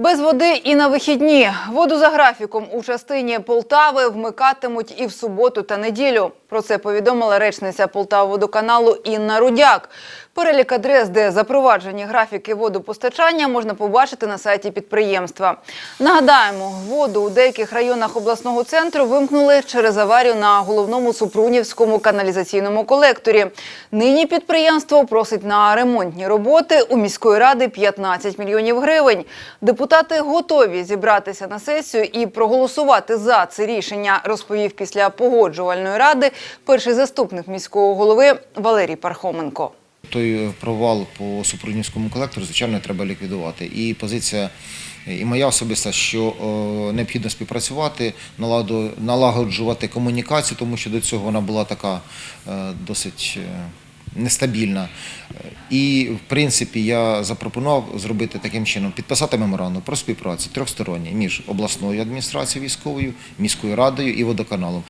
Без води і на вихідні. Воду за графіком у частині Полтави вмикатимуть і в суботу та неділю. Про це повідомила речниця Полтаводоканалу Інна Рудяк. Перелік адрес, де запроваджені графіки водопостачання, можна побачити на сайті підприємства. Нагадаємо, воду у деяких районах обласного центру вимкнули через аварію на головному Супрунівському каналізаційному колекторі. Нині підприємство просить на ремонтні роботи у міської ради 15 мільйонів гривень. Депутати готові зібратися на сесію і проголосувати за це рішення, розповів після погоджувальної ради перший заступник міського голови Валерій Пархоменко. Той провал по Супрунівському колектору, звичайно, треба ліквідувати. І позиція, і моя особиста, що е, необхідно співпрацювати, налагоджувати комунікацію, тому що до цього вона була така е, досить е, нестабільна. І, в принципі, я запропонував зробити таким чином, підписати меморандум про співпрацю трьохсторонній між обласною адміністрацією військовою, міською радою і водоканалом.